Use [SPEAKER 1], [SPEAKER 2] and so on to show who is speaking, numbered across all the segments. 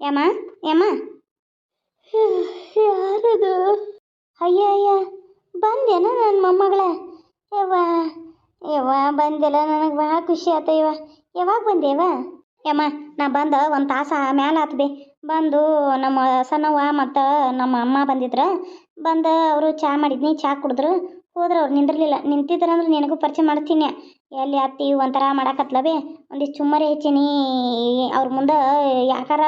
[SPEAKER 1] ಯಮ್ಮ ಯಮ್ಮ ಯಾರದು ಅಯ್ಯ ಅಯ್ಯ ಬಂದೇನ ನನ್ನ ಮೊಮ್ಮಗಳ ಯವ್ವ ಯವ್ವ ಬಂದಿಲ್ಲ ನನಗೆ ಭಾಳ ಖುಷಿ ಆತ ಇವ ಯಾವಾಗ ಬಂದೇವ ಯಮ್ಮ ನಾ ಬಂದ ಒಂದು ತಾಸ ಮ್ಯಾಲ ಆತ್ಬಿ ಬಂದು ನಮ್ಮ ಸಣ್ಣವ್ವ ಮತ್ತು ನಮ್ಮ ಅಮ್ಮ ಬಂದಿದ್ರ ಬಂದು ಅವರು ಚಾ ಮಾಡಿದ್ನಿ ಚಾ ಕುಡಿದ್ರು ಹೋದ್ರೆ ಅವ್ರು ನಿಂದಿರ್ಲಿಲ್ಲ ನಿಂತಿದ್ರಂದ್ರೆ ನಿನಗೂ ಪರಿಚಯ ಮಾಡ್ತೀನಿ. ಎಲ್ಲಿ ಅತ್ತಿ, ಒಂಥರ ಮಾಡಾಕತ್ಲವೇ ಒಂದಿಷ್ಟು ಚುಮ್ಮರಿ ಹೆಚ್ಚಿನಿ ಅವ್ರ ಮುಂದೆ ಯಾಕಾರ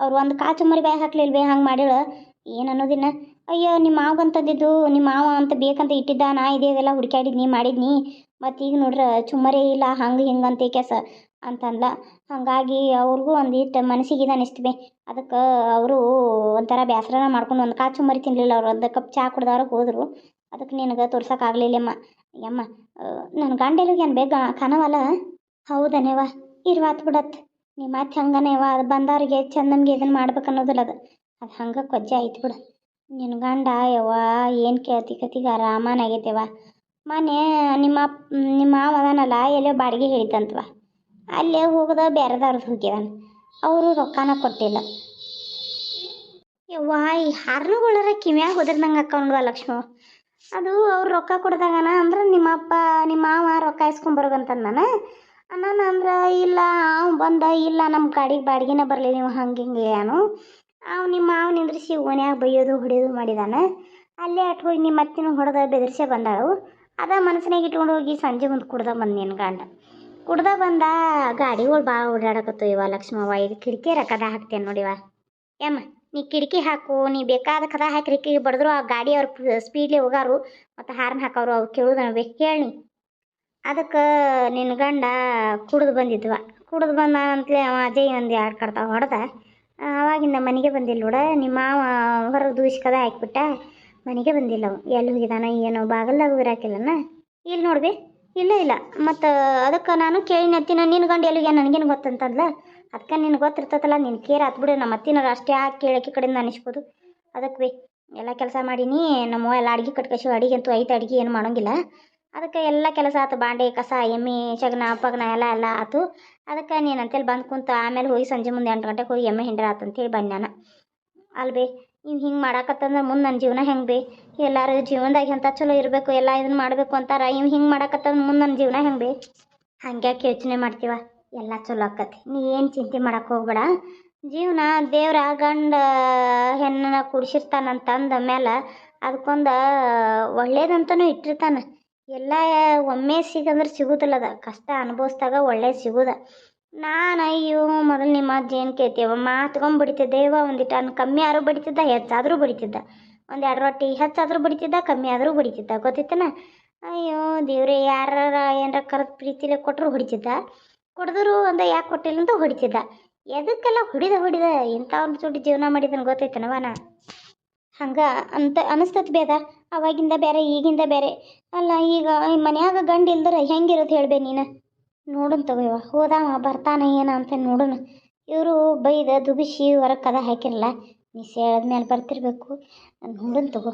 [SPEAKER 1] ಅವ್ರು ಒಂದು ಕಾ ಚುಮ್ಮರಿ ಬ್ಯಾಗ್ ಹಾಕ್ಲಿಲ್ವೇ? ಹಂಗೆ ಮಾಡಿಳು. ಏನು ಅನ್ನೋದಿನ್ನ? ಅಯ್ಯೋ ನಿಮ್ಮ ಮಾವ ಅಂತಂದಿದ್ದು ನಿಮ್ಮ ಮಾವ ಅಂತ ಬೇಕಂತ ಇಟ್ಟಿದ್ದ ನಾ ಇದೇ, ಇದೆಲ್ಲ ಮಾಡಿದ್ನಿ ಮತ್ತು ಈಗ ನೋಡ್ರೆ, ಚುಮ್ಮರೆ ಇಲ್ಲ, ಹಂಗೆ ಹಿಂಗೆ ಅಂತ ಕೆಸ ಅಂತಂದ್ಲ. ಹಾಗಾಗಿ ಅವ್ರಿಗೂ ಒಂದಿಷ್ಟು ಮನಸ್ಸಿಗೆ ಇದು ಅದಕ್ಕೆ ಅವರು ಒಂಥರ ಬೇಸರನ ಮಾಡ್ಕೊಂಡು ಒಂದು ಕಾಚು ಮರಿ ತಿನ್ನಲಿಲ್ಲ ಅವ್ರು. ಒಂದು ಕಪ್ ಚಾ ಕುಡ್ದವ್ರ ಹೋದರು. ಅದಕ್ಕೆ ನಿನಗೆ ತೋರ್ಸೋಕ್ಕಾಗಲಿಲ್ಲಮ್ಮ ಯಮ್ಮ ನನ್ನ ಗಂಡ ಎಲ್ಲಿಗ್ಯಾನ ಬೇಗ ಕಾಣವಲ್ಲ ಹೌದನೇವ ಇರ್ವಾತ್ ಬಿಡತ್. ನಿಮ್ಮ ಮತ್ತೆ ಹಂಗನೆ ಅದು ಬಂದವ್ರಿಗೆ ಚಂದಂಗೆ ಇದನ್ನು ಮಾಡ್ಬೇಕು ಅನ್ನೋದಿಲ್ಲ ಅದು. ಅದು ಹಂಗೆ ಕೊಜ್ಜೆ ಆಯ್ತು ಬಿಡು. ನಿನ್ನ ಗಂಡ ಯವ್ವ, ಏನು ಕೇಳ್ತಿ ಕತಿಗ? ರಾಮನಾಗೈತೆವ ಮೊನ್ನೆ ನಿಮ್ಮ ನಿಮ್ಮ ಮಾವ ಅದಾನಲ್ಲ ಎಲ್ಲೋ ಬಾಡಿಗೆ ಹೇಳಿದ್ದಂತವ ಅಲ್ಲೇ ಹೋಗದ ಬೇರೆದವ್ರದ್ದು ಹೋಗಿದಾನೆ ಅವರು ರೊಕ್ಕನ ಕೊಟ್ಟಿಲ್ಲ. ಯವ್ವ, ಈ ಹಾರ್ನುಗಳರ ಕಿವ್ಯಾಗ ಹೋದ್ರದಂಗೆ ಅಕ್ಕವನ್ವ ಲಕ್ಷ್ಮವ ಅದು ಅವ್ರು ರೊಕ್ಕ ಕೊಡ್ದಾಗನ ಅಂದ್ರೆ ನಿಮ್ಮಪ್ಪ ನಿಮ್ಮ ಮಾವ ರೊಕ್ಕ ಇಸ್ಕೊಂಬರ್ಬೇಕಂತಂದಾನ ನಾನು ಅಂದ್ರೆ, ಇಲ್ಲ, ಅವ್ ಬಂದ, ಇಲ್ಲ ನಮ್ಮ ಗಾಡಿಗೆ ಬಾಡಿಗೆನ ಬರಲಿ, ನೀವು ಹಂಗೆ ಹಿಂಗೆ ಏನು. ಅವ್ ನಿಮ್ಮ ಮಾವ ನಿಂದ್ರಿಸಿ ಓನ್ಯಾಗ ಬೈಯೋದು, ಹೊಡೆಯೋದು ಮಾಡಿದಾನ. ಅಲ್ಲೇ ಅಟ್ ಹೋಗಿ ನಿಮ್ಮ ಮತ್ತಿನ ಹೊಡೆದ ಬೆದರ್ಸೆ ಬಂದಾಳು ಅದ ಮನಸ್ಸಿನಾಗ ಇಟ್ಕೊಂಡು ಹೋಗಿ ಸಂಜೆ ಮುಂದೆ ಕುಡ್ದ ಬಂದ ನಿನ್ನ ಗಂಡ. ಕುಡ್ದ ಬಂದ ಗಾಡಿಗಳು ಭಾಳ ಓಡಾಡಕತ್ತು ಇವ ಲಕ್ಷ್ಮವ್ವ ಇದು ಕಿಟಕಿ ಕದ ಹಾಕ್ತೇನೆ ನೋಡಿವ ಏಮ್ಮ ನೀ ಕಿಟಕಿ ಹಾಕು, ನೀ ಬೇಕಾದ ಕದ ಹಾಕಿ ಕಿಡಿಕಿ ಬಡಿದ್ರು ಆ ಗಾಡಿ ಅವ್ರು ಸ್ಪೀಡ್ಲಿ ಹೋಗಾರು, ಮತ್ತು ಹಾರ್ನ್ ಹಾಕೋರು ಅವ್ರು ಕೇಳೋದನ್ನ ಬೇಕು ಹೇಳಿ ಅದಕ್ಕೆ ನಿನ್ನ ಗಂಡ ಕುಡ್ದು ಬಂದಿದ್ವ. ಕುಡಿದು ಬಂದ ಅಂತಲೇ ಅವ ಅಜಯ್ ಒಂದು ಎರಡು ಕಡ್ತಾವ ಹೊಡೆದ. ಆವಾಗಿಂದ ಮನೆಗೆ ಬಂದಿಲ್ಲ ನೋಡ. ನಿಮ್ಮ ಮಾವ ಹೊರಗೆ ದೂಸಿ ಕದ ಹಾಕ್ಬಿಟ್ಟ. ಮನೆಗೆ ಬಂದಿಲ್ಲ ಅವ. ಎಲ್ಲಿ ಹೋಗಿದಾನ, ಏನೋ ಬಾಗಲ್ದಾಗ ಹೋಗಿರಾಕಿಲ್ಲನ? ಇಲ್ಲಿ ನೋಡ್ಬಿ ಇಲ್ಲ ಇಲ್ಲ. ಮತ್ತು ಅದಕ್ಕೆ ನಾನು ಕೇಳಿನತ್ತಿನ ನಿನ್ನ ಗಂಡ ಎಲ್ಲಿಗೆ ನನಗೇನು ಗೊತ್ತಂತಂದ್ಲ? ಅದಕ್ಕೆ ನಿನಗೆ ಗೊತ್ತಿರ್ತೈತಲ್ಲ ನಿನ್ನ ಕೇರ್ ಹತ್ಬಿಡು ನಮ್ಮ ಅತ್ತಿನವ್ರು ಅಷ್ಟೇ ಹಾಕಿ ಕೇಳಕ್ಕೆ ಕಡೆಯಿಂದ ಅನಿಸ್ಬೋದು. ಅದಕ್ಕೆ ಬಿ, ಎಲ್ಲ ಕೆಲಸ ಮಾಡೀನಿ. ನಮ್ಮ ಎಲ್ಲ ಅಡ್ಗೆ ಕಟ್ಕಸಿ ಅಡಿಗೆ ಅಂತೂ ಐತೆ, ಅಡ್ಗೆ ಏನು ಮಾಡೋಂಗಿಲ್ಲ. ಅದಕ್ಕೆ ಎಲ್ಲ ಕೆಲಸ ಆತು. ಬಾಂಡೆ, ಕಸ, ಎಮ್ಮೆ ಶಗನ ಪಗನ ಎಲ್ಲ ಎಲ್ಲ ಆತು. ಅದಕ್ಕೆ ನೀನು ಅಂತೇಳಿ ಬಂದು ಕುಂತು ಆಮೇಲೆ ಹೋಗಿ ಸಂಜೆ ಮುಂದೆ ಎಂಟು ಗಂಟೆಗೆ ಹೋಗಿ ಎಮ್ಮೆ ಹಿಂಡ್ರ ಆತಂತೇಳಿ ಬನ್ನ ನಾನು. ಅಲ್ಬೇ ನೀವು ಹಿಂಗೆ ಮಾಡಾಕತ್ತಂದ್ರೆ ಮುಂದೆ ನನ್ನ ಜೀವನ ಹೆಂಗೆ ಬೇ? ಎಲ್ಲರೂ ಜೀವನದಾಗ ಎಂಥ ಚಲೋ ಇರಬೇಕು, ಎಲ್ಲ ಇದನ್ನ ಮಾಡಬೇಕು ಅಂತಾರ, ಇವ್ ಹಿಂಗೆ ಮಾಡಾಕತ್ತಂದ್ರೆ ಮುಂದೆ ನನ್ನ ಜೀವನ ಹೆಂಗೆ ಬೇ? ಹಂಗ್ಯಾಕೆ ಯೋಚನೆ ಮಾಡ್ತೀವ? ಎಲ್ಲ ಚಲೋ ಆಕತಿ ನೀ ಏನು ಚಿಂತೆ ಮಾಡಕ್ಕೆ ಹೋಗ್ಬೇಡ. ಜೀವನ ದೇವ್ರ ಗಂಡ ಹೆಣ್ಣನ್ನ ಕೂಡಿಸಿರ್ತಾನಂತಂದ ಮೇಲೆ ಅದಕ್ಕೊಂದು ಒಳ್ಳೇದಂತನೂ ಇಟ್ಟಿರ್ತಾನೆ. ಎಲ್ಲ ಒಮ್ಮೆ ಸಿಗಂದ್ರೆ ಅದ. ಕಷ್ಟ ಅನುಭವಿಸ್ದಾಗ ಒಳ್ಳೆ ಸಿಗುದ. ನಾನು ಅಯ್ಯೋ, ಮೊದಲು ನಿಮ್ಮ ಅಜ್ಜ ಏನು ಕೇಳ್ತೀವ ಮಾತ್ಕೊಂಡು ಬಡಿತಿದ್ದೆ ಇವ ಒಂದಿಟ್ಟು ಅನ್ನ ಕಮ್ಮಿ ಆದ್ರೂ ಬಡಿತಿದ್ದ? ಹೆಚ್ಚಾದರೂ ಬಡಿತಿದ್ದ. ಒಂದು ಎರಡು ರೊಟ್ಟಿ ಹೆಚ್ಚಾದರೂ ಬಡಿತಿದ್ದ, ಕಮ್ಮಿ ಆದರೂ ಬಡಿತಿದ್ದ. ಗೊತ್ತಿತ್ತನ? ಅಯ್ಯೋ, ದೇವ್ರೆ ಯಾರ ಏನಾರ ಕರೆದು ಪ್ರೀತಿಲೆ ಕೊಟ್ಟರು ಹೊಡಿತಿದ್ದ. ಕೊಡಿದ್ರು ಒಂದು ಯಾಕೆ ಕೊಟ್ಟಿಲ್ಲ ಅಂತ ಹೊಡಿತಿದ್ದ. ಎದಕ್ಕೆಲ್ಲ ಹೊಡಿದ ಹೊಡಿದ ಒಂದು ಜೋಡಿ ಜೀವನ ಮಾಡಿದನ್ ಗೊತ್ತೈತನವ ನಾ? ಹಂಗೆ ಅಂತ ಅನಿಸ್ತತ್ ಬೇದ ಅವಾಗಿಂದ ಬೇರೆ, ಈಗಿಂದ ಬೇರೆ. ಅಲ್ಲ, ಈಗ ಮನ್ಯಾಗ ಗಂಡ ಇಲ್ದರ ಹೆಂಗಿರೋದು ಹೇಳ್ಬೇ ನೀನು? ನೋಡೋಣ ತಗೋಯವ ಹೋದಾವ, ಬರ್ತಾನ ಏನ ಅಂತ ನೋಡೋಣ ಇವರು ಬೈದ, ದುಬಿಸಿ ಹೊರಗೆ ಕದ ಹಾಕಿರಲ್ಲ ನೀ ಮೇಲೆ ಬರ್ತಿರ್ಬೇಕು. ನೋಡೋಣ ತಗೋ.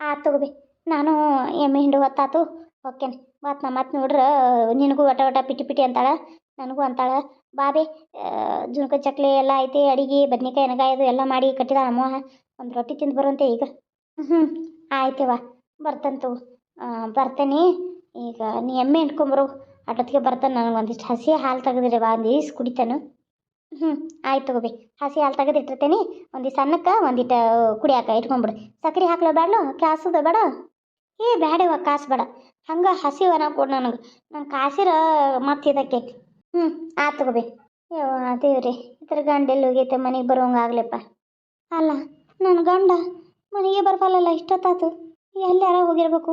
[SPEAKER 1] ಆ ತಗೋಬಿ ನಾನು ಎಮ್ಮೆ ಹಿಂಡು ಹೊತ್ತಾತು. ಓಕೆನೆ ಮತ್ತು ನಮ್ಮ ಮತ್ತೆ ನೋಡ್ರೆ, ನಿನಗೂ ಒಟ ಒಟ ಪಿಟಿ ಪಿಟಿ ಅಂತಾಳ. ನನಗೂ ಅಂತಾಳ. ಬಾಬೆ ಜುನ್ಕ ಚಕ್ಲಿ ಎಲ್ಲ ಐತಿ, ಅಡಿಗೆ, ಬದ್ನಿಕಾಯಿ, ಎಣ್ಗಾಯಿ ಅದು ಎಲ್ಲ ಮಾಡಿ ಕಟ್ಟಿದಾಳ ಅಮ್ಮ ಒಂದು ರೊಟ್ಟಿ ತಿಂದು ಬರುವಂತೆ ಈಗ. ಹ್ಞೂ ಆಯ್ತವ ಬರ್ತೇನೆ ತಗೋ. ಬರ್ತೇನೆ. ಈಗ ನೀ ಎಮ್ಮೆ ಹಿಡ್ಕೊಂಬರು ಅಟೊತ್ತಿಗೆ ಬರ್ತಾನೆ ನನಗೆ ಒಂದಿಷ್ಟು ಹಸಿ ಹಾಲು ತೆಗೆದಿರಿ ಬಾ ಒಂದು ಈಸ್ ಕುಡಿತಾನು. ಹ್ಞೂ ಆಯ್ತು ತಗೋಬಿ. ಹಸಿ ಹಾಲು ತೆಗೆದು ಇಟ್ಟಿರ್ತೇನೆ. ಒಂದಿಷ್ಟು ಅನ್ನಕ್ಕೆ ಒಂದಿಟ್ಟು ಕುಡಿಯಾಕ ಇಟ್ಕೊಂಬಿಡು. ಸಕ್ರೆ ಹಾಕ್ಲ ಬೇಡ ಕಾಸುದ ಬೇಡ? ಏ ಬೇಡವ ಕಾಸು ಬೇಡ. ಹಂಗೆ ಹಸಿ ವನ ಕೊಡು ನನಗೆ. ನಾನು ಕಾಸಿರ ಮತ್ತೆ ಇದಕ್ಕೆ. ಹ್ಞೂ ಆತು ತಗೋಬಿ. ಅದೇವ್ರಿ ದೇವ್ರಿ. ಇದ್ರ ಗಂಡ ಎಲ್ಲಿ ಹೋಗೈತೆ ಮನೆಗೆ ಬರೋಂಗಾಗ್ಲಪ್ಪ ಅಲ್ಲ. ನನ್ನ ಗಂಡ ಮನೆಗೆ ಬರ್ಬಲ್ಲಲ್ಲ ಇಷ್ಟೊತ್ತಾತು. ಎಲ್ಲಾರ ಹೋಗಿರ್ಬೇಕು.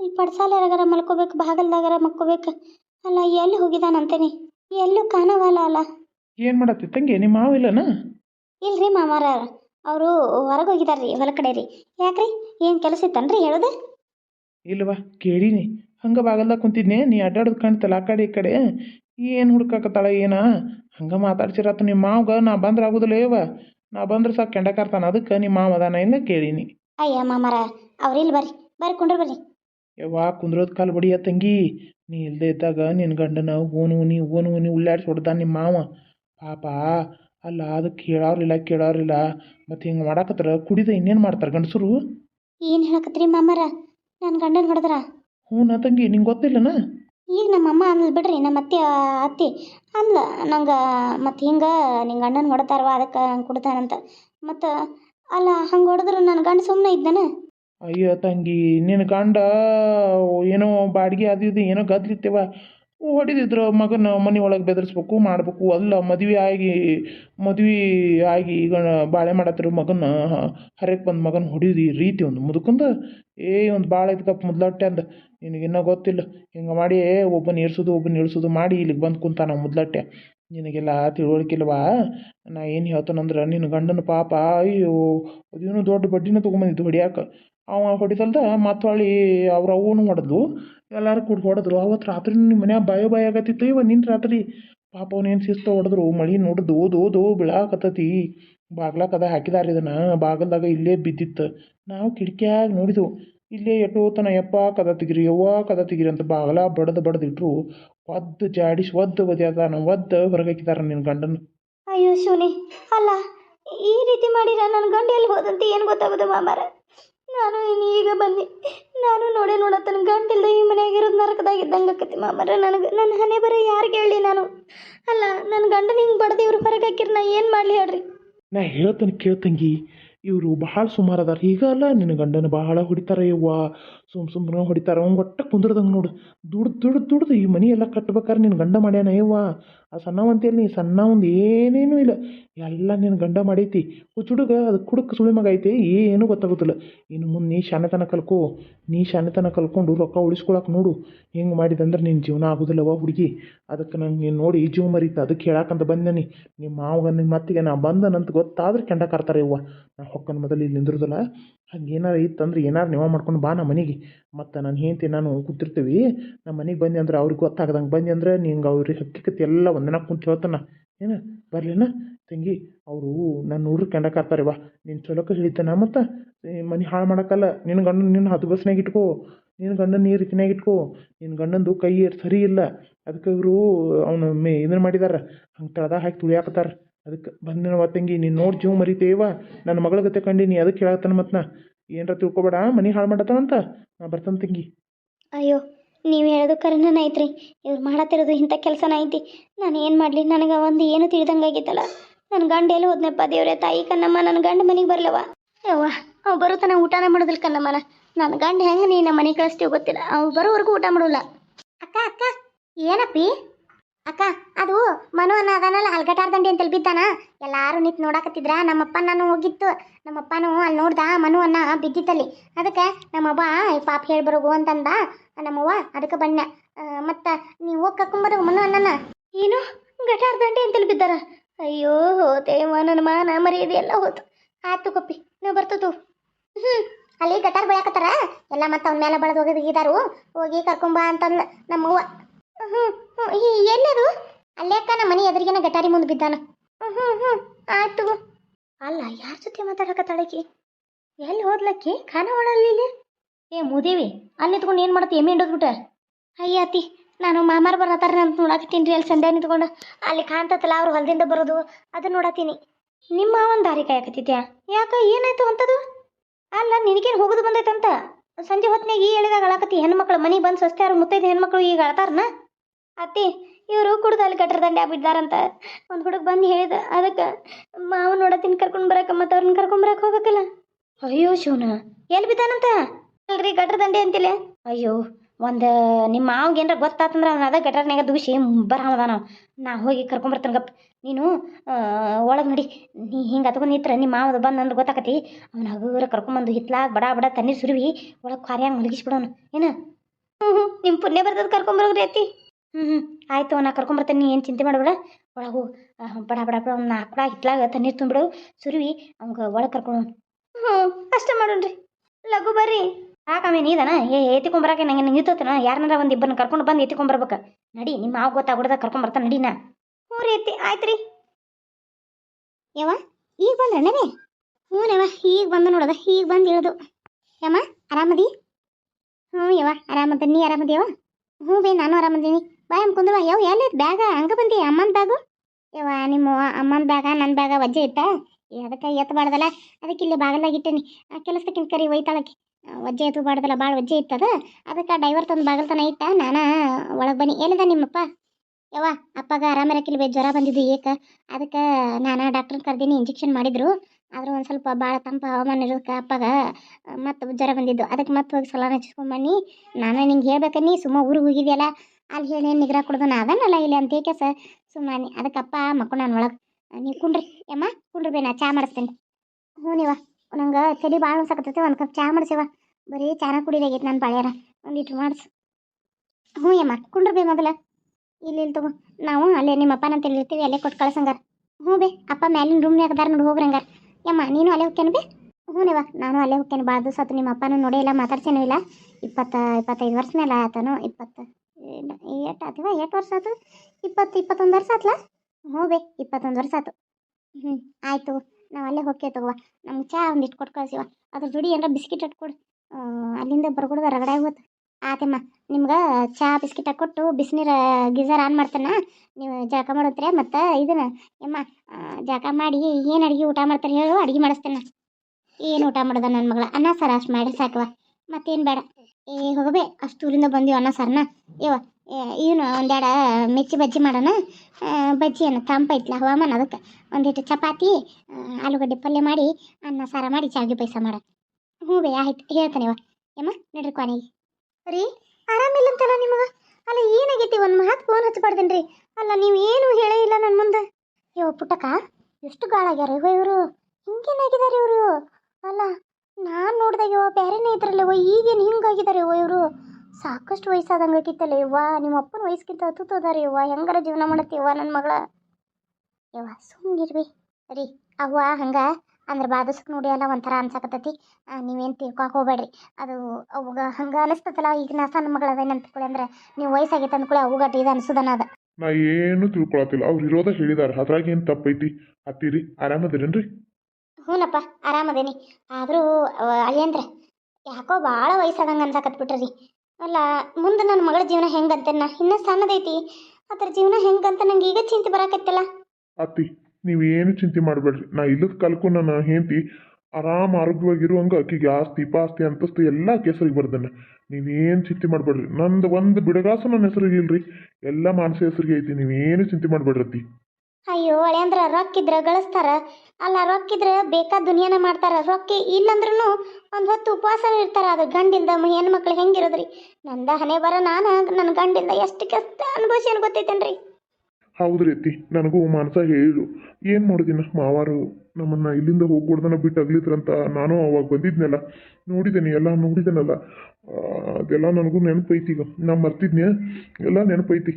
[SPEAKER 1] ಇಲ್ಲಿ ಪಡ್ಸಾಲ್ಯಾರಾಗಾರ ಮಲ್ಕೋಬೇಕು ಬಾಗಲ್ದಾಗಾರ ಮಲ್ಕೋಬೇಕು. ಅಲ್ಲ ಎಲ್ಲಿ ಹೋಗಿದಾನಂತೇನಿ? ಎಲ್ಲೂ ಕಾಣವಲ್ಲ ಅಲ್ಲ.
[SPEAKER 2] ಏನು ಮಾಡತ್ತಿ ತಂಗಿ ನಿಮ್ಮ ಮಾವ ಇಲ್ಲನ?
[SPEAKER 1] ಇಲ್ರಿ ಮಾಮಾರ ಅವರು ಹೊರಗೆ ಹೋಗಿದಾರ್ರಿ ಹೊಲ ಕಡೆ ರೀ ಯಾಕ್ರಿ? ಏನು ಕೆಲಸ ಇತ್ತನ್ರಿ ಹೇಳೋದು?
[SPEAKER 2] ಇಲ್ವಾ ಕೇಳಿನಿ. ಹಂಗೆ ಬಾಗಲ್ದಾಗ ಕುಂತಿದ್ನಿ ನೀ ಅಡ್ಡಾಡೋದು ಕಾಣ್ತಲ್ಲ ಆ ಕಡೆ ಈ ಕಡೆ. ಏನು ಹುಡ್ಕಾಕತ್ತಾಳ ಏನ? ಹಂಗೆ ಮಾತಾಡ್ಸಿರತ್ತ ನಿಮ್ಮ ಮಾವ್ಗ ನಾ ಬಂದ್ರೆ ಆಗುದಿಲ್ಲ ಏವ ನಾ ಬಂದ್ರೆ ಸಾಕು ಕೆಂಡ ಕಾರ್ತಾನ ಅದಕ್ಕೆ ನಿಮ್ಮ ಮಾವ ಅದಾನ ಇಲ್ಲ ಕೇಳೀನಿ.
[SPEAKER 1] ಅಯ್ಯ ಮಾಮಾರ ಅವ್ರಿಲ್ ಬರ್ರಿ ಬರ್ರಿ ಕುಂಡ್ರಿ ಬರ್ರಿ.
[SPEAKER 2] ಯವ್ವಾ ಕುಂದ್ರೋದ್ ಕಾಲು ಬಡಿಯ ತಂಗಿ. ನೀ ಇಲ್ಲದೆ ಇದ್ದಾಗ ನಿನ್ನ ಗಂಡನ ಓನು ನೀ ಓನು ನೀ ಉಳ್ಳಾಡ್ಸಿ ಹೊಡ್ದ ನಿಮ್ಮ ಮಾವ. ಪಾಪ ಅಲ್ಲ ಅದಕ್ಕೆ ಕೇಳೋರಿಲ್ಲ ಕೇಳೋರಿಲ್ಲ. ಮತ್ತು ಹಿಂಗೆ ಮಾಡಾಕತ್ರ ಕುಡಿದ ಇನ್ನೇನು ಮಾಡ್ತಾರೆ ಗಂಡಸರು?
[SPEAKER 1] ಏನು ಹೇಳಕತ್ರಿ ಮಾಮರ ನನ್ನ ಗಂಡನ ಹೊಡೆದ್ರ?
[SPEAKER 2] ಹ್ಞೂ ನಾ ತಂಗಿ ನಿಂಗೆ ಗೊತ್ತಿಲ್ಲನ?
[SPEAKER 1] ಈಗ ನಮ್ಮ ಅಮ್ಮ ಅಂದ್ಲು, ಬಿಡ್ರಿ, ನಮ್ಮ ಅತ್ತೆ ಅತ್ತೆ. ಅಂದ್ಲ, ನಂಗೆ, ಮತ್ತು ಹಿಂಗೆ ನಿಂಗೆ ಅಣ್ಣನ ಹೊಡ್ತಾರವ ಅದಕ್ಕೆ ಹಂಗೆ ಕೊಡ್ತಾನಂತ. ಮತ್ತು, ಅಲ್ಲ, ಹಂಗೆ ಹೊಡೆದ್ರೆ ನನ್ನ ಗಂಡ ಸುಮ್ಮನೆ ಇದ್ದಾನೆ.
[SPEAKER 2] ಅಯ್ಯೋ ತಂಗಿ ನಿನ್ನ ಗಂಡ ಏನೋ ಬಾಡಿಗೆ ಅದು ಇದು ಏನೋ ಗದ್ಲಿತ್ತೇವ. ಹೊಡಿದಿದ್ರು ಮಗನ ಮನೆ ಒಳಗೆ ಬೆದರಿಸ್ಬೇಕು, ಮಾಡಬೇಕು, ಅಲ್ಲ ಮದುವೆ ಆಗಿ, ಮದ್ವೆ ಆಗಿ ಈಗ ಬಾಳೆ ಮಾಡತ್ತಿರೋ ಮಗನ ಹರಕ್ಕೆ ಬಂದ ಮಗನ ಹೊಡಿದು ಈ ರೀತಿ ಒಂದು ಮುದುಕಂದ. ಏ ಒಂದು ಭಾಳ ಇದ್ಕಪ್ಪ ಮೊದ್ಲಟ್ಟೆ ಅಂದ. ನಿನಗಿನ್ನೂ ಗೊತ್ತಿಲ್ಲ. ಹಿಂಗೆ ಮಾಡಿ ಒಬ್ಬನ ಏರ್ಸೋದು, ಒಬ್ಬನ ಇಳಿಸೋದು ಮಾಡಿ ಇಲ್ಲಿಗೆ ಬಂದು ಕುಂತಾನ ಮೊದ್ಲಟ್ಟೆ ನಿನಗೆಲ್ಲ ತಿಳುವಳಿಕಿಲ್ವಾ? ನಾ ಏನು ಹೇಳ್ತಾನಂದ್ರೆ ನಿನ್ನ ಗಂಡನ ಪಾಪ, ಅಯ್ಯೋ, ಅದೇನೋ ದೊಡ್ಡ ಬಡ್ಡಿನ ತೊಗೊಂಬಂದಿದ್ದು ಹೊಡ್ಯಾಕ. ಅವ ಹೊಡಿತಲ್ದ ಮತ್ತು ಹೊಳ್ಳಿ ಅವ್ರ ಅವ್ವನು ಹೊಡೆದ್ಲು. ಎಲ್ಲರೂ ಕೂಡ ಹೊಡೆದ್ರು ಅವತ್ತು ರಾತ್ರಿ ನಿಮ್ಮ ಮನ್ಯಾಗ ಬಾಯ ಬಾಯ ಆಗತ್ತಿತ್ತು. ಇವ ನಿನ್ನ ರಾತ್ರಿ ಪಾಪ ಅವನೇನು ಶಿಸ್ತು ಹೊಡೆದ್ರು. ಮಳೆ ನೋಡಿದ್ದು ಓದು ಓದು ಬೀಳಾಕತ್ತತಿ. ಬಾಗ್ಲಾಕ ಅದ ಹಾಕಿದಾರೆ ಇದನ್ನು. ಬಾಗಲ್ದಾಗ ಇಲ್ಲೇ ಬಿದ್ದಿತ್ತು. ನಾವು ಕಿಟಕಿಯಾಗ ನೋಡಿದ್ವು. ಇಲ್ಲೇ ಎಟೋ ತನ ಯಪ್ಪ ಕದ ತೆಗಿರಿ ಯವ್ವ ಕದ ತೆಗಿರಿ ಅಂತ ಬಾಗಲ ಬಡದು ಬಡದಿಟ್ರು ಒದ್ದು ಜಾಡಿಸಿ ಒದ್ದು ಒದ್ಯಾದಾನ, ಒದ್ದು ಹೊರಗಾಕಿದಾರ ನಿನ್ನ ಗಂಡನ.
[SPEAKER 1] ಅಯ್ಯೋ ಶಿವನಿ ಅಲ್ಲ, ಈ ರೀತಿ ಮಾಡಿರ ನನ್ನ ಗಂಡ ಎಲ್ಲಿ ಹೋದಂತ ಏನು ಗೊತ್ತಾಗೋದು ಮಾಮಾರ? ನಾನು ಇನ್ನು ಈಗ ಬಂದೆ ನಾನು ನೋಡೆ ನೋಡತ್ತನ ಗಂಟಿಲ್ದ ಈ ಮನ್ಯಾಗ ಇರೋದು ನರಕದಾಗ ಇದ್ದಂಗೆ ಆಕತಿ ಮಾಮಾರ ನನಗೆ. ನನ್ನ ಹಣೆ ಬರ ಯಾರಿಗೆ ಹೇಳಿ ನಾನು? ಅಲ್ಲ ನನ್ನ ಗಂಡನ ಹಿಂಗೆ ಬಡ್ದು ಇವ್ರು ಹೊರಗೆ ಹಾಕಿರ್ ನಾ ಏನು ಮಾಡಲಿ ಹೇಳ್ರಿ?
[SPEAKER 2] ನಾ ಹೇಳ್ತೇನೆ ಕೇಳ್ತಂಗಿ, ಇವರು ಬಹಳ ಸುಮಾರು ಅದಾರ. ಈಗ ಅಲ್ಲ ನಿನ್ನ ಗಂಡನ ಬಹಳ ಹೊಡಿತಾರೆ ಯವ್ವ? ಸುಮ್ ಸುಮ್ಮನೆ ಹೊಡಿತಾರೆ ಅವ್ನು ಒಟ್ಟ ಕುಂದ್ರದಂಗೆ ನೋಡು. ದುಡ್ದು ದುಡ್ದು ದುಡ್ದು ಈ ಮನೆ ಎಲ್ಲ ಕಟ್ಬೇಕಾರೆ ನಿನ್ನ ಗಂಡ ಮಾಡ್ಯಾನ, ಯವ್ವ? ಆ ಸಣ್ಣವಂತೇಳಿ ನೀ ಸಣ್ಣ ಒಂದು ಏನೇನೂ ಇಲ್ಲ. ಎಲ್ಲ ನಿನ್ನ ಗಂಡ ಮಾಡೈತಿ. ಹುಚ್ಚುಡುಗ ಅದು ಕುಡುಕ ಸುಳಿ ಮಗ ಐತಿ, ಏನೂ ಗೊತ್ತಾಗುತ್ತಿಲ್ಲ ಇನ್ನು ಮುಂದೆ ನೀ ಶಾನೆತನ ಕಲ್ಕೋ. ನೀ ಶಾನೆತನ ಕಲ್ಕೊಂಡು ರೊಕ್ಕ ಉಳಿಸ್ಕೊಳಕ್ಕೆ ನೋಡು. ಹೆಂಗೆ ಮಾಡಿದಂದ್ರೆ ನಿನ್ನ ಜೀವನ ಆಗೋದಿಲ್ಲವ ಹುಡುಗಿ. ಅದಕ್ಕೆ ನಂಗೆ ನೀನು ನೋಡಿ ಜೀವ ಮರೀತ ಅದಕ್ಕೆ ಹೇಳಕ್ಕಂತ ಬಂದೇನಿ ನಿಮ್ಮ ಮಾವಗ ನಿಮ್ಮ ಮತ್ತಿಗೆ ನಾ ಬಂದನಂತ ಗೊತ್ತಾದ್ರೆ ಕೆಂಡ ಕಾರ್ತಾರೆ ಯವ್ವ. ನಾ ಹೊಕ್ಕನ ಮೊದಲು ಇಲ್ಲಿ ನಿಂದಿರೋದಿಲ್ಲ. ಹಂಗೆ ಏನಾರು ಇತ್ತಂದ್ರೆ ಏನಾರು ನೀವು ಮಾಡ್ಕೊಂಡು ಬಾ ನಮ್ಮ ಮನೆಗೆ. ಮತ್ತು ನಾನು ಹೆಂಡತಿ ನಾನು ಕೂತಿರ್ತೀವಿ, ನಮ್ಮ ಮನೆಗೆ ಬಂದೆ ಅಂದ್ರೆ ಅವ್ರಿಗೆ ಗೊತ್ತಾಗದಂಗೆ ಬಂದೆ ಅಂದ್ರೆ ನಿಂಗೆ ಅವ್ರಿಗೆ ಹಕ್ಕಿಕತ್ತಿ ಎಲ್ಲ ಒಂದಿನ ಕುಂತು ಹೇಳ್ತಾನ. ಏನು? ಬರಲಿನ? ತಂಗಿ, ಅವರು ನನ್ನ ಊರು ಕೆಂಡ ಕರ್ತಾರೆ ವಾ ನೀನು ಚಲೋಕ ಹಿಡಿತಾನ ಮತ್ತು? ಮನೆ ಹಾಳು ಮಾಡೋಕ್ಕಲ್ಲ ನಿನ್ನ ಗಂಡನ ನಿನ್ನ ಹತ್ತು ಬಸ್ನಾಗ ಇಟ್ಕೋ ನಿನ್ನ ಗಂಡನ ನೀರು ಕಿನ್ಯಾಗ ಇಟ್ಕೋ ನಿನ್ನ ಗಂಡಂದು ಕೈ ಸರಿ ಇಲ್ಲ. ಅದಕ್ಕೆ ಇವರು ಅವನು ಮೇ ಇದನ್ನು ಮಾಡಿದಾರೆ, ಹಂಗೆ ತಳದಾಗ ಹಾಕಿ ತುಳಿಯಾಕತ್ತಾರ. ಅದಕ್ಕೆ ಬಂದಿನವ ತಂಗಿ ನೀನು ನೋಡಿ ಜೀವ ಮರಿತೇವ, ನನ್ನ ಮಗಳ ಗತೆ ಕಂಡೀನಿ ಅದಕ್ಕೆ ಹೇಳತ್ತಾನ ಮತ್ತು ನಾ. ಏನರ ತಿಳ್ಕೊಬೇಡ, ಮನೆ ಹಾಳು ಮಾಡತ್ತಾನಂತ. ನಾ ಬರ್ತಾನೆ ತಂಗಿ.
[SPEAKER 1] ಅಯ್ಯೋ, ನೀವು ಹೇಳೋದು ಕರೆನ ಐತ್ರಿ. ಇವ್ರು ಮಾಡತ್ತಿರೋದು ಇಂಥ ಕೆಲಸನ ಐತಿ. ನಾನು ಏನು ಮಾಡಲಿ, ನನಗೆ ಒಂದು ಏನು ತಿಳಿದಂಗೆ ಆಗಿತ್ತಲ್ಲ. ನನ್ನ ಗಂಡ ಎಲ್ಲಿ ಹೋದ್ನಪ್ಪ ದೇವ್ರೆ ತಾಯಿ ಕಣ್ಣಮ್ಮ ನನ್ನ ಗಂಡ ಮನೆಗೆ ಬರಲವ? ಯವ್ವ, ಅವು ಬರೋತನ ಊಟನ ಮಾಡೋದಿಲ್ಲ ಕಣ್ಣಮ್ಮನ. ನನ್ನ ಗಂಡ ಹೆಂಗೆ ನೀ ನಮ್ಮ ಕಳಿಸ್ತೀವಿ ಗೊತ್ತಿಲ್ಲ. ಅವು ಬರೋವರೆಗೂ ಊಟ ಮಾಡೋಲ್ಲ. ಅಕ್ಕ ಅಕ್ಕ, ಏನಪ್ಪಿ? ಅಕ್ಕ, ಅದು ಮನು ಅನ್ನ ಅದಾನಲ್ಲ ಹಲ್ಗಟಾರ್ ದಂಡಿ ಅಂತೇಳಿ ಬಿದ್ದಾನ. ಎಲ್ಲಾರು ನಿಂತು ನೋಡಾಕತ್ತಿದ್ರ ನಮ್ಮಪ್ಪ ನಾನು ಹೋಗಿತ್ತು. ನಮ್ಮಪ್ಪನು ಅಲ್ಲಿ ನೋಡ್ದ ಮನು ಅನ್ನ ಬಿದ್ದಿತ್ತಲ್ಲಿ. ಅದಕ್ಕೆ ನಮ್ಮವ್ವ, "ಏ, ಪಾಪ ಹೇಳಿ ಬರೋಗು ಅಂತಂದ. ನಮ್ಮವ್ವ, ಅದಕ್ಕೆ ಬಣ್ಣ. ಮತ್ತು ನೀವು ಹೋಗಿ ಕರ್ಕೊಂಬರೋ ಮನು ಅನ್ನನ. ಏನು? ಗಟಾರ್ ದಂಡೆ ಅಂತೇಳಿ ಬಿದ್ದಾರ? ಅಯ್ಯೋ ಹೋತೇವ ನನ್ನ ಮಾನ ಮರ್ಯಾದೆ ಎಲ್ಲ ಹೋತು. ಆತು ಕಪ್ಪಿ, ನಾವು ಬರ್ತದು ಹ್ಞೂ ಅಲ್ಲಿ ಗಟಾರ್ ಬೆಳಕತ್ತಾರ ಎಲ್ಲ ಮತ್ತೆ ಅವ್ನ ಮೇಲೆ ಬಳದು ಹೋಗಿದಾರು ಹೋಗಿ ಕರ್ಕೊಂಬ ಅಂತಂದ ನಮ್ಮವ್ವ. ಹ್ಞೂ ಹ್ಞೂ ಎಲ್ಲದು ಅಲ್ಲೇ ಅಕ್ಕ ನಮ್ಮ ಮನೆ ಎದುರಿಗೆನ ಗಟಾರಿ ಮುಂದೆ ಬಿದ್ದಾನ. ಹ್ಞೂ ಹ್ಞೂ ಆಯ್ತು. ಅಲ್ಲ, ಯಾರ ಜೊತೆ ಮಾತಾಡಕತ್ತಾಳಕಿ ಎಲ್ಲಿ ಹೋದ್ಲಕ್ಕಿ? ಖಾನ ಇಲ್ಲಿ? ಏ, ಮುದೇವಿ, ಅಲ್ಲಿ ನಿಂತ್ಕೊಂಡು ಏನು ಮಾಡತ್ತಿ ಎಮ್ಮೆ ಹಿಂಡೋದ್ಬಿಟ್ಟ ಅಯ್ಯ, ಅತ್ತಿ, ನಾನು ಮಾಮಾರ್ ಬರತ್ತಾರ ಅಂತ ನೋಡಾಕತ್ತೀನಿ ರೀ, ಅಲ್ಲಿ ಸಂಧ್ಯಾಗ ನಿಂತ್ಕೊಂಡು. ಅಲ್ಲಿ ಕಾಣ್ತತ್ತಲ್ಲ ಅವ್ರು ಹೊಲದಿಂದ ಬರೋದು ಅದನ್ನ ನೋಡತ್ತೀನಿ ನಿಮ್ಮ ಮಾವನ್ ದಾರಿ ಕಾಯಕತ್ತಿದ್ಯಾ? ಯಾಕ, ಏನಾಯ್ತು ಅಂತದು? ಅಲ್ಲ, ನಿನಗೇನು ಹೋಗೋದು ಬಂದೈತಂತ? ಸಂಜೆ ಹೊತ್ತಿನಾಗ ಈ ಹೇಳಿದಾಗ ಅಳಕತ್ತಿ ಹೆಣ್ಮಕ್ಳು, ಮನೆಗೆ ಬಂದು ಸಸ್ತ್ಯಾರು ಮುತ್ತೈದು ಹೆಣ್ಮಕ್ಳು ಈಗ ಅಳ್ತಾರನ? ಅತ್ತಿ ಇವರು ಕುಡ್ದು ಅಲ್ಲಿ ಗಟ್ರ ದಂಡೆ ಆಗ್ಬಿದ್ದಾರಂತ ಒಂದು ಹುಡುಗ ಬಂದು ಹೇಳಿದ ಅದಕ್ಕೆ ಮಾವ ನೋಡತ್ತಿನ ಕರ್ಕೊಂಡು ಬರಕ ಮತ್ತು ಅವ್ರನ್ನ ಕರ್ಕೊಂಡು ಬರಕ್ಕೆ ಹೋಗ್ಬೇಕಲ್ಲ. ಅಯ್ಯೋ ಶಿವನ ಎಲ್ಲಿ ಬಿದ್ದಾನಂತ? ಅಲ್ರಿ ಗಟ್ರ ದಂಡೆ ಅಂತಿಲ್ಲ ಅಯ್ಯೋ ಒಂದು ನಿಮ್ಮ ಮಾವ್ಗೆ ಏನಾರ ಗೊತ್ತಾತಂದ್ರೆ ಅವ್ನು ಅದ ಗಟ್ರನ್ಯಾಗ ದೂಸಿ ಬರಮದ ನಾವು ನಾ ಹೋಗಿ ಕರ್ಕೊಂಬರ್ತಾನೆ ಗಪ್ಪ ನೀನು ಒಳಗೆ ನೋಡಿ. ನೀ ಹಿಂಗೆ ಹತ್ಕೊಂಡು ನಿತ್ರ ನಿಮ್ಮ ಮಾವದ ಬಂದು ಅಂದ್ರೆ ಗೊತ್ತಾಕತಿ. ಅವ್ನ ಹಗುರ ಕರ್ಕೊಂಬಂದು ಹಿತ್ಲಾಗ ಬಡ ಬಡ ತಣ್ಣೀರು ಸುರುವಿ ಒಳಗೆ ಕ್ವಾರ್ಯಾಂಗ ಮಲಗಿಸ್ಬಿಡೋನು. ಏನು? ಹ್ಞೂ ಹ್ಞೂ ನಿಮ್ಮ ಪುಣ್ಯ ಬರ್ತದೆ ಕರ್ಕೊಂಬರೋಗ್ರಿ ಅತ್ತಿ. ಹ್ಞೂ ಹ್ಞೂ ಆಯಿತು ನಾ ಕರ್ಕೊಂಬರ್ತೇನೆ ನೀ ಏನು ಚಿಂತೆ ಮಾಡಬೇಡ. ಒಳಗೆ ಹೋಗಿ ಬಡ ಬಡ ಬಡ ಒಂದು ನಾಲ್ಕು ಹಿತ್ಲಾಗ ತಣ್ಣೀರು ತುಂಬಿಡು. ಸುರುವಿ ಅವ್ಗೆ ಒಳಗೆ ಕರ್ಕೊಂಡು ಹ್ಞೂ. ಅಷ್ಟೇ ಮಾಡೋಣ್ರಿ. ಲಘು ಬರ್ರಿ. ಸಾಕಮ್ಮೆ ನೀದನ? ಏ ಎತ್ತಿಕೊಂಬರಾಕೆ ನಂಗೆ ನಂಗೆ ನಿಂತೋತನ? ಯಾರನ್ನಾರ ಒಂದು ಇಬ್ಬರನ್ನ ಕರ್ಕೊಂಡು ಬಂದು ಎತ್ತಿಕೊಂಬರ್ಬೇಕು ನಡಿ ನಿಮ್ಮ ಮಾವು ಗೊತ್ತಾಗ್ಬಿಡ್ದ ಕರ್ಕೊಂಬರ್ತಾನೆ ನಡಿ ನಾ. ಹ್ಞೂ ರೀ ಎತ್ತಿ ಆಯ್ತು ರೀ ಯವ್ವ ಈಗ ಬಂದ್ರಣ್ಣನೇ ಹ್ಞೂ ಯವ್ವ ಈಗ ಬಂದು ನೋಡದ ಈಗ ಬಂದು ಹೇಳೋದು ಯಮ್ಮ ಆರಾಮದಿ? ಹ್ಞೂ ಯವ್ವ ಆರಾಮದ ನೀ ಆರಾಮದಿಯವ ಹ್ಞೂ ಬೇ ನಾನು ಆರಾಮದೀನಿ. ಬಾಯ್ ಕುಂದವ ಯಾವ ಎಲ್ಲಿ? ಬ್ಯಾಗ? ಹಂಗೆ ಬಂದಿ? ಅಮ್ಮನ ಬ್ಯಾಗು? ಯವ್ವ, ನಿಮ್ಮ ಅಮ್ಮನ ಬ್ಯಾಗ ನನ್ನ ಬ್ಯಾಗ ವಜ್ಜೆ ಇತ್ತ? ಅದಕ್ಕೆ ಎತ್ತಬಾರ್ದಲ್ಲ ಅದಕ್ಕೆ ಇಲ್ಲಿ ಬಾಗಲ್ದಾಗ ಇಟ್ಟೇನಿ. ಆ ಕೆಲಸಕ್ಕಿಂತ ಕರಿ ಒಯ್ತಾಳಕ್ಕೆ ವಜ್ಜೆ ಎತ್ತಬಾರ್ದಲ್ಲ ಭಾಳ ವಜ್ಜೆ ಇತ್ತದ ಅದಕ್ಕೆ ಡೈವರ್ ತಂದು ಬಾಗಲ್ ತನ ಇಟ್ಟ, ನಾನು ಒಳಗೆ ಬನ್ನಿ. ಎಲ್ಲಿದ ನಿಮ್ಮಪ್ಪ? ಯವ್ವ, ಅಪ್ಪಗ ಆರಾಮಿರಕ್ಕಿಲ್ಲ ಬೇ ಜ್ವರ ಬಂದಿದ್ದು ಏಕ. ಅದಕ್ಕೆ ನಾನು ಡಾಕ್ಟ್ರ್ ಕರ್ದೀನಿ, ಇಂಜೆಕ್ಷನ್ ಮಾಡಿದ್ರು. ಆದರೂ ಒಂದು ಸ್ವಲ್ಪ ಭಾಳ ತಂಪು, ಹವಾಮಾನ ಇರೋದಕ್ಕೆ ಅಪ್ಪಗ, ಮತ್ತು ಜ್ವರ ಬಂದಿದ್ದು. ಅದಕ್ಕೆ ಮತ್ತೆ ಹೋಗಿ ಸಲಾನ ಹಚ್ಕೊಂಬನ್ನಿ ನಾನು ನಿಂಗೆ ನೀ? ಸುಮ್ಮ ಊರಿಗೆ ಹೋಗಿದ್ಯಲ್ಲ? ಅಲ್ಲಿ ಹೇಳಿ ನಿಗ್ರಹ ಕುಡ್ದು? ನಾ ಅದನ್ನಲ್ಲ ಇಲ್ಲಿ ಅಂತ ಏಕೆ ಸ ಸುಮ್ಮನೆ. ಅದಕ್ಕಪ್ಪ ಮಕ್ಕಳು ನಾನು ಒಳಗೆ ನೀವು ಕುಂಡ್ರಿ. ಯಮ್ಮ, ಕುಂಡ್ರಿ ನಾ ಚಾ ಮಾಡಿಸ್ತೇನೆ. ಹ್ಞೂ ನೀವ. ನಂಗೆ ತಲೆ ಭಾಳ ಸಾಕತ್ತೈತೆ ಒಂದು ಕಪ್ ಚಾ ಮಾಡಿಸಿವ. ಬರೀ ಚಾನ ಕುಡಿದಾಗೈತೆ ನಾನು ಬಾಳ್ಯಾರ. ಒಂದು ಲೀಟ್ರ್ ಮಾಡಿಸು. ಹ್ಞೂ ಯಮ್ಮ, ಕುಂಡ್ರಿ ಬೇ ಮೊದಲ. ಇಲ್ಲಿ ಇಲ್ಲಿ ತಗೋ. ನಾವು ಅಲ್ಲೇ ನಿಮ್ಮ ಅಪ್ಪನ ಇರ್ತೀವಿ ಅಲ್ಲೇ ಕೊಟ್ಟು ಕಳ್ಸಂಗಾರ. ಹ್ಞೂ ಬೇ, ಅಪ್ಪ ಮ್ಯಾಲಿನ ರೂಮ್ನಾಗ ಅದಾರ ನೋಡಿ ಹೋಗ್ರಿ ಹಂಗಾರ. ಯಮ್ಮ, ನೀನು ಅಲ್ಲೇ ಹೋಗ್ತೇನೆ ಬೇ? ಹ್ಞೂ ನೀವ, ನಾನು ಅಲ್ಲೇ ಹೋಗ್ತೇನೆ ಭಾಳ ದಿವಸ ಆತು, ನಿಮ್ಮ ಅಪ್ಪನ ನೋಡೇ ಇಲ್ಲ, ಮಾತಾಡ್ಸೇನೂ ಇಲ್ಲ. ಇಪ್ಪತ್ತು ಇಪ್ಪತ್ತೈದು ವರ್ಷ ಮೇಲೆ ಆತನು, ಇಪ್ಪತ್ತು ಏಟ್ ಅಥವಾ ಎಷ್ಟು ವರ್ಷ ಆಯ್ತು ಇಪ್ಪತ್ತು ಇಪ್ಪತ್ತೊಂದು ವರ್ಷ ಆತ್ಲ? ಹ್ಞೂ ಬೇ, ಇಪ್ಪತ್ತೊಂದು ವರ್ಷ ಆಯ್ತು ಹ್ಞೂ ಆಯಿತು. ನಾವು ಅಲ್ಲೇ ಹೋಗಿ ತಗೋವ. ನಮ್ಗೆ ಚಹಾ ಒಂದು ಇಟ್ಟು ಕೊಟ್ಟು ಕಳಿಸಿವ ಅದ್ರ ಜೋಡಿ ಏನಾರ ಬಿಸ್ಕಿಟ್ ಕೊಡು. ಅಲ್ಲಿಂದ ಬರ್ಕೊಡ್ದ ರಗಡೆ ಹೋಗುತ್ತೆ ಆತಮ್ಮ, ನಿಮ್ಗೆ ಚಹಾ ಬಿಸ್ಕಿಟ್ ಕೊಟ್ಟು ಬಿಸಿನೀರು ಗೀಸರ್ ಆನ್ ಮಾಡ್ತಾನೆ? ನೀವು ಜಳಕ ಮಾಡೋತ್ರೆ ಮತ್ತು ಇದನ್ನ? ಯಮ್ಮ ಜಳಕ ಮಾಡಿ ಏನು ಅಡುಗೆ ಊಟ ಮಾಡ್ತಾರೆ ಹೇಳು, ಅಡುಗೆ ಮಾಡಿಸ್ತೇನೆ? ಏನು ಊಟ ಮಾಡೋದ ನನ್ನ ಮಗಳ? ಅನ್ನ ಸಾರು ಅಷ್ಟು ಮಾಡಿ ಸಾಕವ ಮತ್ತೇನು ಬೇಡ. ಏ, ಹೋಗಬೇ, ಅಷ್ಟು ಊರಿಂದ ಬಂದೀವಿ ಅನ್ನ ಸಾರನ್ನ ಇವ ಏನು ಒಂದೆರಡು ಮಿರ್ಚಿ ಬಜ್ಜಿ ಮಾಡೋಣ. ಬಜ್ಜಿ ಏನು ತಂಪೈತ್ಲ ಹವಾಮಾನ ಅದಕ್ಕೆ. ಒಂದಿಟ್ಟು ಚಪಾತಿ ಆಲೂಗಡ್ಡೆ ಪಲ್ಯ ಮಾಡಿ, ಅನ್ನ ಸಾರ ಮಾಡಿ ಶಾವಿಗೆ ಪಾಯಸ ಮಾಡ. ಹ್ಞೂ ಬೇ, ಆಯ್ತು. ಹೇಳ್ತಾನೆ ಇವ. ಯಮ್ಮ, ನಡ್ರಿ ಕೊನೆಗೆ. ರೀ ಆರಾಮಿಲ್ಲಂತಲ್ಲ ನಿಮಗೆ? ಅಲ್ಲ, ಏನಾಗೈತಿ? ಒಂದು ಮಾತು ಫೋನ್ ಹಚ್ಚಬಾರ್ದೇನು ರೀ ಅಲ್ಲ, ನೀವು ಏನು ಹೇಳೇ ಇಲ್ಲ ನನ್ನ ಮುಂದೆ. ಇವ ಪುಟ್ಟಕ್ಕ, ಎಷ್ಟು ಗಾಳಾಗ್ಯಾರ ಇವ ಇವರು? ಹಿಂಗೇನಾಗಿದ್ದಾರೆ ಇವರು? ಅಲ್ಲ, ನಾನು ನೋಡಿದಾಗ ಇವ ಬೇರೆನೇ ಇದ್ರಲ್ಲ ಇವ. ಈಗೇನು ಹಿಂಗಾಗಿದ್ದಾರೆ ಇವ ಇವರು? ಸಾಕಷ್ಟು ವಯಸ್ಸಾದಂಗೆ ಆಕಿತ್ತಲ್ಲ ಯವ್ವ ನಿಮ್ಮ ಅಪ್ಪನ ವಯಸ್ಸಿಗಿಂತ ಹತ್ತುತ್ತದಾರೆ ಯವ್ವ ಹೆಂಗಾರ ಜೀವನ ಮಾಡತ್ತೀವ ನನ್ನ ಮಗಳ? ಯವ್ವ ಸುಮ್ಮನಿರ್ವಿ ರೀ ಅವ್ವ ಹಂಗ? ಅಂದ್ರೆ ಬಾದಸ್ಕ್ ನೋಡಿ ಅಲ್ಲ ಒಂಥರ ಅನ್ಸಕತ್ತೈತಿ. ನೀವೇನು ತಿಳ್ಕೊಕ್ ಹೋಗ್ಬೇಡ್ರಿ. ಅದು ಅವಾಗ ಹಂಗೆ ಅನಿಸ್ತದಲ್ಲ ಈಗ ನಾ ಸಣ್ಣ ಮಗಳದೇನು ಅಂದ್ಕೊಳ್ಳಿ ಅಂದ್ರೆ ನೀವು ವಯಸ್ಸಾಗೈತೆ ಅಂದ್ಕೊಳ್ಳಿ ಅವುಗಟ್ಟು ಇದು ಅನ್ಸುದನ ಅದ.
[SPEAKER 2] ನಾ ಏನು ತಿಳ್ಕೊಳತಿಲ್ಲ ಅವ್ರು ಇರೋದ ಹೇಳಿದಾರೆ. ಅದ್ರಾಗ ಏನು ತಪ್ಪೈತಿ? ಹತ್ತೀರಿ ಆರಾಮದಿರೇನ್ರಿ?
[SPEAKER 1] ಹ್ಞೂನಪ್ಪ ಆರಾಮದೇನಿ. ಆದರೂ ಅಳಿಯಂದ್ರೆ ಯಾಕೋ ಭಾಳ ವಯಸ್ಸಾದಂಗೆ ಅನ್ಸಕತ್ ಬಿಟ್ರಿ ಅಲ್ಲ ಮುಂದೆ ನನ್ನ ಮಗಳ ಜೀವನ ಹೆಂಗಂತೆ ನಾ ಇನ್ನೂ ಸಣ್ಣದೈತಿ ಅದರ ಜೀವನ ಹೆಂಗಂತ ನಂಗೆ ಈಗ ಚಿಂತೆ ಬರಾಕತ್ತಲ್ಲ.
[SPEAKER 2] ಅತ್ತಿ ನೀವು ಏನು ಚಿಂತೆ ಮಾಡಬೇಡ್ರಿ. ನಾ ಇಲ್ಲದ ಕಾಲಕ್ಕೂ ನನ್ನ ಹೆಂಡತಿ ಆರಾಮ ಆರೋಗ್ಯವಾಗಿರುವಂಗೆ ಅಕ್ಕಿಗೆ ಆಸ್ತಿ ಪಾಸ್ತಿ ಅಂತಸ್ತು ಎಲ್ಲ ಕೆಸರಿಗೆ ಬರ್ದನ್ನ ನೀವೇನು ಚಿಂತೆ ಮಾಡಬೇಡ್ರಿ. ನಂದು ಒಂದು ಬಿಡಗಾಸ ನನ್ನ ಹೆಸರಿಗೆ ಇಲ್ರಿ. ಎಲ್ಲ ಮಾನಸ ಹೆಸರಿಗೆ ಐತಿ. ನೀವೇನು ಚಿಂತೆ ಮಾಡಬೇಡ್ರಿ ಅತ್ತಿ.
[SPEAKER 1] ಅಯ್ಯೋ ಅಂದ್ರೆ ರೊಕ್ಕಿದ್ರ ಗಳಿಸ್ತಾರ. ಅಲ್ಲ ರೊಕ್ಕಿದ್ರೆ ಬೇಕಾದ ದುನಿಯಾನ ಮಾಡ್ತಾರ. ರೊಕ್ಕ ಇಲ್ಲಂದ್ರೂ ಒಂದು ಹೊತ್ತು ಉಪವಾಸ ಇರ್ತಾರ, ಅದು ಗಂಡಿಂದ ಹೆಣ್ಮಕ್ಳು ಹೆಂಗಿರೋದ್ರಿ? ನಂದ ಹಣೆ ಬರ ನಾನು ನನ್ನ ಗಂಡಿಂದ ಎಷ್ಟು ಕಷ್ಟ ಅನುಭವಿಸಿ ಗೊತ್ತೈತೇನ್ರಿ?
[SPEAKER 2] ಹೌದ್ರಿ ಅತ್ತಿ, ನನಗೂ ಮಾನಸ ಹೇಳು ಏನು ಮಾಡಿದಿನ ಮಾವಾರು ನಮ್ಮನ್ನು ಇಲ್ಲಿಂದ ಹೋಗ್ಬಿಡ್ದನ ಬಿಟ್ಟು ಅಗ್ಲಿದ್ರಂತ ನಾನು ಅವಾಗ ಬಂದಿದ್ನಲ್ಲ ನೋಡಿದ್ದೇನೆ ಎಲ್ಲ ನೋಡಿದೆನಲ್ಲ. ಅದೆಲ್ಲ ನನಗೂ ನೆನಪೈತಿ ಈಗ ನಾ ಮರ್ತಿದ್ನ ಎಲ್ಲ ನೆನಪೈತಿ.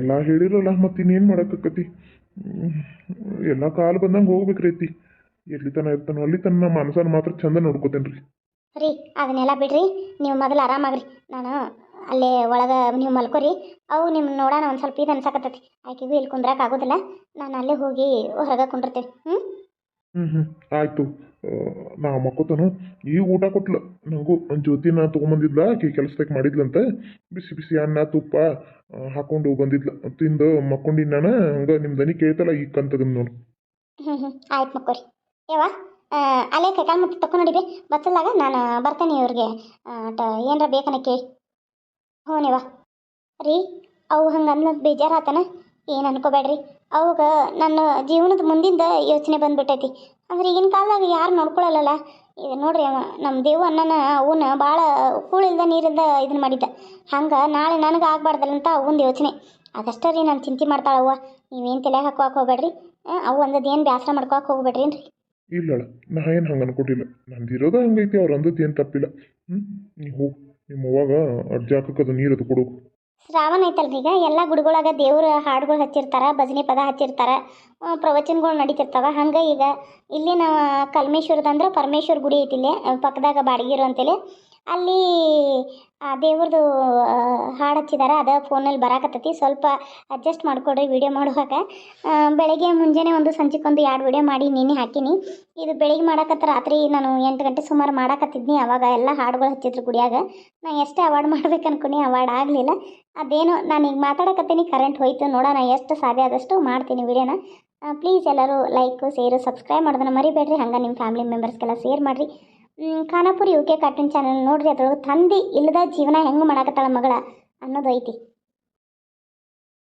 [SPEAKER 2] ಎಲ್ಲ ಹೇಳಿರಲ್ಲ ಮತ್ತೆ ಇನ್ನೇನು ಮಾಡೋಕ್ಕತಿ ಎಲ್ಲ ಕಾಲು ಬಂದಂಗೆ ಹೋಗ್ಬೇಕ್ರೈತಿ ಎಲ್ಲಿ ತನ ಇರ್ತಾನೋ ಅಲ್ಲಿ ತನ ನಮ್ಮ ಮಾತ್ರ ಚಂದ ನೋಡ್ಕೋತೇನೆ ರೀ
[SPEAKER 1] ರೀ ಅದನ್ನೆಲ್ಲ ಬಿಡ್ರಿ ನೀವು ಮೊದಲು ಆರಾಮಾಗ್ರಿ. ನಾನು ಅಲ್ಲೇ ಒಳಗೆ ನೀವು ಮಲ್ಕೋರಿ ಅವು ನಿಮ್ಮ ನೋಡೋಣ ಒಂದು ಸ್ವಲ್ಪ ಇದು ಅನ್ಸಕತ್ತೈತಿ. ಆಕೆಗೂ ಇಲ್ಲಿ ಕುಂದ್ರಕ್ಕೆ ಆಗೋದಿಲ್ಲ. ನಾನು ಅಲ್ಲೇ ಹೋಗಿ ಹೊರಗೆ ಕುಂಡಿರ್ತೀನಿ. ಹ್ಞೂ
[SPEAKER 2] ಹ್ಞೂ ಹ್ಞೂ ಆಯಿತು. ನಾ ಮಕ್ಕೋತಾನು ಈಗ ಊಟ ಕೊಟ್ಲ. ನನಗೂ ಜ್ಯೋತಿನ ತೊಗೊಂಬಂದಿದ್ಲ ಆಕೆ ಕೆಲಸದಾಗ ಮಾಡಿದ್ಲಂತ. ಬಿಸಿ ಬಿಸಿ ಅನ್ನ ತುಪ್ಪ ಹಾಕೊಂಡು ಬಂದಿದ್ಲ. ತಿಂದು ಮಕ್ಕೊಂಡಿನಿ ನಾನು ಹಂಗೆ ನಿಮ್ಮ ದನಿ ಕೇಳ್ತಲ್ಲ ಈಗ ಕಂತದ ನೋಡು.
[SPEAKER 1] ಹ್ಞೂ ಹ್ಞೂ ಆಯ್ತು ಮಕ್ಕೋರಿ. ಯವ್ವ ಅಲ್ಲೇ ಕೈಕಾಲು ಮುಟ್ಟಿ ತಕೊಂಡು ನಡಿಬಿ ಬಸ್ಸಲ್ಲಾಗ ನಾನು ಬರ್ತೇನೆ ಇವ್ರಿಗೆ. ಏನರ ಬೇಕನ ಕೇಳಿ. ರೀ, ಅವು ಹಂಗೆ ಅನ್ನೋದು ಬೇಜಾರಾತನ ಏನು ಅನ್ಕೋಬೇಡ್ರಿ ಅವಾಗ ನನ್ನ ಜೀವನದ ಮುಂದಿಂದ ಯೋಚನೆ ಬಂದ್ಬಿಟ್ಟೈತಿ. ಅಂದ್ರೆ ಈಗಿನ ಕಾಲದಾಗ ಯಾರು ನೋಡ್ಕೊಳ್ಳಲ್ಲ ಇದು ನೋಡ್ರಿ ಅವ ನಮ್ಮ ದೇವು ಅನ್ನನ ಅವನ್ನ ಭಾಳ ಕೂಳಿಲ್ದ ನೀರಿಂದ ಇದನ್ನ ಮಾಡಿದ್ದ. ಹಂಗೆ ನಾಳೆ ನನಗೆ ಆಗ್ಬಾರ್ದಲ್ಲ ಅಂತ ಅವನ ಯೋಚನೆ. ಅದಷ್ಟೇ ರೀ ನಾನು ಚಿಂತೆ ಮಾಡ್ತಾಳವ್ವ. ನೀವೇನು ತಲೆ ಹಾಕೋಕೆ ಹೋಗ್ಬೇಡ್ರಿ ಅವು ಅಂದದ್ದು ಏನು ಬೇಸರ ಮಾಡ್ಕೊಳಕ್ಕೆ ಹೋಗ್ಬೇಡ್ರಿ
[SPEAKER 2] ಇಲ್ಲಳ ನಾ ಏನು ಹಂಗೆ ಅನ್ಕೊಟ್ಟಿಲ್ಲ ನಂದಿರೋದ ಹಂಗೈತಿ, ಅವ್ರು ಅಂದದ್ದು ಏನು ತಪ್ಪಿಲ್ಲ. ಹ್ಞೂ ನೀವು ನಿಮ್ಮ ಅವಾಗ ಅಡ್ಜಾಕಕ್ಕೆ ಅದು ನೀರು ಅದು ಕೊಡು
[SPEAKER 1] ಶ್ರಾವಣ ಐತಲ್ರಿ ಈಗ, ಎಲ್ಲ ಗುಡಿಗಳಾಗ ದೇವ್ರ ಹಾಡುಗಳು ಹಚ್ಚಿರ್ತಾರ, ಭಜನೆ ಪದ ಹಚ್ಚಿರ್ತಾರ ಪ್ರವಚನಗಳು ನಡೀತಿರ್ತಾವ. ಹಂಗೆ ಈಗ, ಇಲ್ಲಿ ನಾವು ಕಲ್ಮೇಶ್ವರದ ಅಂದ್ರೆ ಪರಮೇಶ್ವರ ಗುಡಿ ಐತಿ ಇಲ್ಲಿ ಪಕ್ಕದಾಗ ಬಾಡಿಗೆರು ಅಂತೇಳಿ. ಅಲ್ಲಿ, ಆ ದೇವ್ರದ್ದು ಹಾಡು ಹಚ್ಚಿದಾರ, ಅದು ಫೋನಲ್ಲಿ ಬರಾಕತ್ತೈತಿ. ಸ್ವಲ್ಪ ಅಡ್ಜಸ್ಟ್ ಮಾಡಿಕೊಡ್ರಿ ವಿಡಿಯೋ ಮಾಡುವಾಗ. ಬೆಳಗ್ಗೆ ಮುಂಜಾನೆ ಒಂದು ಸಂಚಿಕೊಂದು ಎರಡು ವಿಡಿಯೋ ಮಾಡಿ ನಿನ್ನೆ ಹಾಕಿನಿ. ಇದು ಬೆಳಿಗ್ಗೆ ಮಾಡಕತ್ತ ರಾತ್ರಿ ನಾನು ಎಂಟು ಗಂಟೆ ಸುಮಾರು ಮಾಡಕತ್ತಿದ್ನಿ ಅವಾಗ ಎಲ್ಲ ಹಾಡುಗಳು ಹಚ್ಚಿದ್ರು ಗುಡಿಯಾಗ. ನಾ ಎಷ್ಟೇ ಅವಾರ್ಡ್ ಮಾಡ್ಬೇಕು ಅನ್ಕೊನಿ ಅವಾರ್ಡ್ ಆಗಲಿಲ್ಲ. ಅದೇನು ನಾನು ಈಗ ಮಾತಾಡಕತ್ತೀನಿ ಕರೆಂಟ್ ಹೋಯ್ತು, ನೋಡೋಣ ಎಷ್ಟು ಸಾಧ್ಯ ಆದಷ್ಟು ಮಾಡ್ತೀನಿ ವಿಡಿಯೋನ ಪ್ಲೀಸ್ ಎಲ್ಲರೂ ಲೈಕ್ ಸೇರು ಸಬ್ಸ್ಕ್ರೈಬ್ ಮಾಡೋದನ್ನ ಮರಿಬೇಡ್ರಿ. ಹಂಗೆ ನಿಮ್ಮ ಫ್ಯಾಮಿಲಿ ಮೆಂಬರ್ಸ್ಗೆಲ್ಲ ಶೇರ್ ಮಾಡಿರಿ. Khanapuri U K cartoon channel ನೋಡ್ರಿ ಅದ್ರೊಳಗೆ ತಂದೆ ಇಲ್ಲದ ಜೀವನ ಹೆಂಗೆ ಮಾಡಾಕತ್ತಾಳ ಮಗಳ ಅನ್ನೋದು ಐತಿ.